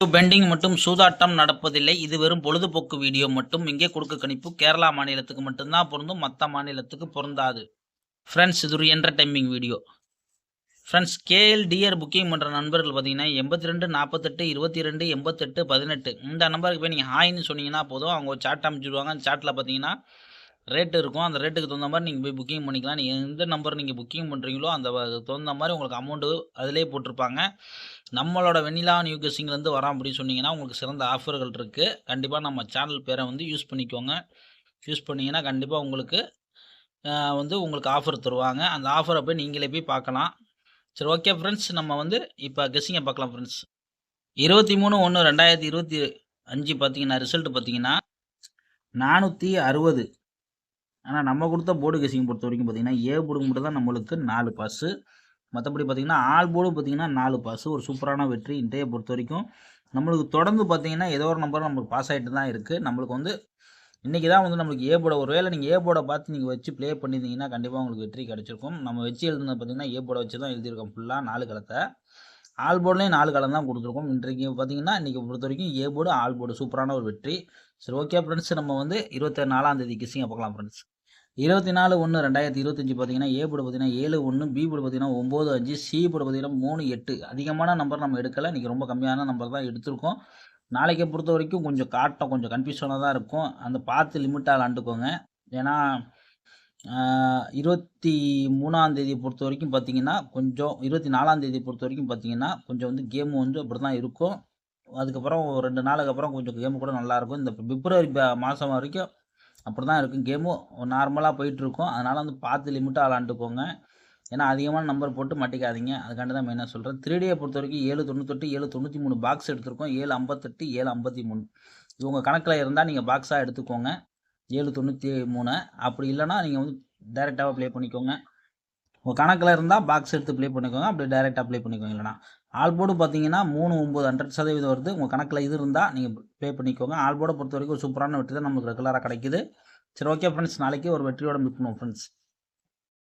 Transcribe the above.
Bending மற்றும் சூதாட்டம் நடப்பதில்லை. இது வெறும் பொழுதுபோக்கு வீடியோ மட்டும். இங்கே கொடுக்க கணிப்பு. கேரளா மாநிலத்துக்கு மட்டும்தான் பொருந்தும். மற்ற மாநிலத்துக்கு பொருந்தாது. ஃப்ரெண்ட்ஸ் இது ஒரு entertaining video friends KL TR booking பண்ணுற நண்பர்கள் பார்த்தீங்கன்னா எண்பத்தி ரெண்டு நாற்பத்தெட்டு இருபத்தி ரெண்டு எண்பத்தெட்டு பதினெட்டு. இந்த நம்பருக்கு போய் நீங்கள் ஹாய்னு சொன்னீங்கன்னா போதும். அவங்க ஒரு சாட் அமைச்சிடுவாங்க அந்த சாட்டில் பார்த்தீங்கன்னா ரேட் இருக்கும். அந்த ரேட்டுக்கு தகுந்த மாதிரி நீங்கள் போய் புக்கிங் பண்ணிக்கலாம். நீங்கள் எந்த நம்பர் நீங்கள் புக்கிங் பண்ணுறீங்களோ அந்த தகுந்த மாதிரி உங்களுக்கு அமௌண்ட்டு அதிலே போட்டிருப்பாங்க. நம்மளோட வெண்ணிலா நியூ கெஸ்டிங்லேருந்து வரோம் அப்படின்னு சொன்னீங்கன்னா உங்களுக்கு சிறந்த ஆஃபர்கள் இருக்குது கண்டிப்பாக நம்ம சேனல் பேரை வந்து யூஸ் பண்ணிக்கோங்க. யூஸ் பண்ணிங்கன்னா கண்டிப்பாக உங்களுக்கு வந்து உங்களுக்கு ஆஃபர் தருவாங்க. அந்த ஆஃபரை போய் நீங்களே போய் பார்க்கலாம். சரி ஓகே ஃப்ரெண்ட்ஸ் நம்ம வந்து இப்போ கெஸ்ஸிங்கை பார்க்கலாம் ஃப்ரெண்ட்ஸ் இருபத்தி மூணு ஒன்று ரெண்டாயிரத்தி இருபத்தி அஞ்சு பார்த்தீங்கன்னா ரிசல்ட் பார்த்தீங்கன்னா நானூற்றி அறுபது. ஆனால் நம்ம கொடுத்த போர்டு கேசிங் பொறுத்த வரைக்கும் பார்த்தீங்கன்னா ஏ போர்டு மட்டும் தான் நம்மளுக்கு நாலு பாஸு மற்றபடி பார்த்தீங்கன்னா ஆல் போர்டு பார்த்தீங்கன்னா நாலு பாஸு ஒரு சூப்பரான வெற்றி இன்றைய பொறுத்த வரைக்கும் நம்மளுக்கு தொடர்ந்து பார்த்தீங்கன்னா ஏதோ ஒரு நம்பர் நம்மளுக்கு பாஸ் ஆகிட்டு தான் இருக்குது நம்மளுக்கு வந்து இன்றைக்கி தான் வந்து நம்மளுக்கு ஏ போட ஒரு வேலை நீங்கள் ஏ போட பார்த்து நீங்கள் வச்சு ப்ளே பண்ணியிருந்தீங்கன்னா கண்டிப்பாக உங்களுக்கு வெற்றி கிடச்சிருக்கும். நம்ம வச்சு எழுதுனது பார்த்தீங்கன்னா ஏ போட வச்சு தான் எழுதியிருக்கோம் ஃபுல்லாக நாலு கலத்தை ஆல் போர்ட்லேயும் நாலு களம் தான் கொடுத்துருக்கோம். இன்றைக்கு பார்த்தீங்கன்னா இன்றைக்கி பொறுத்த வரைக்கும் ஏ போர்டு ஆல் போர்டு சூப்பரான ஒரு வெற்றி. சரி ஓகே ஃப்ரெண்ட்ஸ் நம்ம வந்து இருபத்தி நாலாம் தேதி கிசிங்க பார்க்கலாம் ஃப்ரெண்ட்ஸ் இருபத்தி நாலு ஒன்று ரெண்டாயிரத்தி இருபத்தஞ்சி பார்த்தீங்கன்னா ஏ போட பார்த்தீங்கன்னா ஏழு ஒன்று பி போட பார்த்தீங்கன்னா ஒம்பது அஞ்சு சி போட பார்த்தீங்கன்னா மூணு எட்டு. அதிகமான நம்பர் நம்ம எடுக்கலை. இன்றைக்கி ரொம்ப கம்மியான நம்பர் தான் எடுத்திருக்கோம். நாளைக்கை பொறுத்த வரைக்கும் கொஞ்சம் காட்டம் கொஞ்சம் கன்ஃபியூஷனாக தான் இருக்கும். அந்த பார்த்து லிமிட்டாக விளாண்டுக்கோங்க. ஏன்னா இருபத்தி மூணாந்தேதி பொறுத்த வரைக்கும் பார்த்தீங்கன்னா கொஞ்சம் இருபத்தி நாலாந்தேதி பொறுத்த வரைக்கும் பார்த்தீங்கன்னா கொஞ்சம் வந்து கேம் வந்து அப்படி தான் இருக்கும். அதுக்கப்புறம் ரெண்டு நாளுக்கு அப்புறம் கொஞ்சம் கேமு கூட நல்லாயிருக்கும் இந்த பிப்ரவரி மாதம் வரைக்கும் அப்படி தான் இருக்கும் கேமும் நார்மலாக போயிட்டுருக்கும். அதனால் வந்து பார்த்து லிமிட்டாக விளாண்டுக்கோங்க ஏன்னா அதிகமான நம்பர் போட்டு மாட்டிக்காதீங்க. அதுக்காண்டி தான் மெயினாக சொல்கிறேன் த்ரீடியை பொறுத்த வரைக்கும் ஏழு தொண்ணூத்தெட்டு ஏழு தொண்ணூற்றி மூணு பாக்ஸ் எடுத்திருக்கோம். ஏழு ஐம்பத்தெட்டு ஏழு ஐம்பத்தி மூணு இது உங்கள் கணக்கில் இருந்தால் நீங்கள் பாக்ஸாக எடுத்துக்கோங்க. ஏழு தொண்ணூற்றி மூணு அப்படி இல்லைன்னா நீங்கள் வந்து டைரெக்டாக ப்ளே பண்ணிக்கோங்க. உங்கள் கணக்கில் இருந்தால் பாக்ஸ் எடுத்து ப்ளே பண்ணிக்கோங்க. அப்படி டைரெக்டாக ப்ளே பண்ணிக்கோங்க இல்லைனா ஆல் போர்டு பார்த்தீங்கன்னா மூணு ஒம்பது ஹண்ட்ரட் சதவீதம் வருது. உங்கள் கணக்கில் இது இருந்தால் நீங்கள் ப்ளே பண்ணிக்கோங்க. ஆல் போர்டை பொறுத்த வரைக்கும் ஒரு சூப்பரான வெற்றி தான் நமக்கு ரெகுலராக கிடைக்குது. சரி ஓகே ஃப்ரெண்ட்ஸ் நாளைக்கு ஒரு வெற்றியோட மீட் பண்ணுவோம் ஃப்ரெண்ட்ஸ்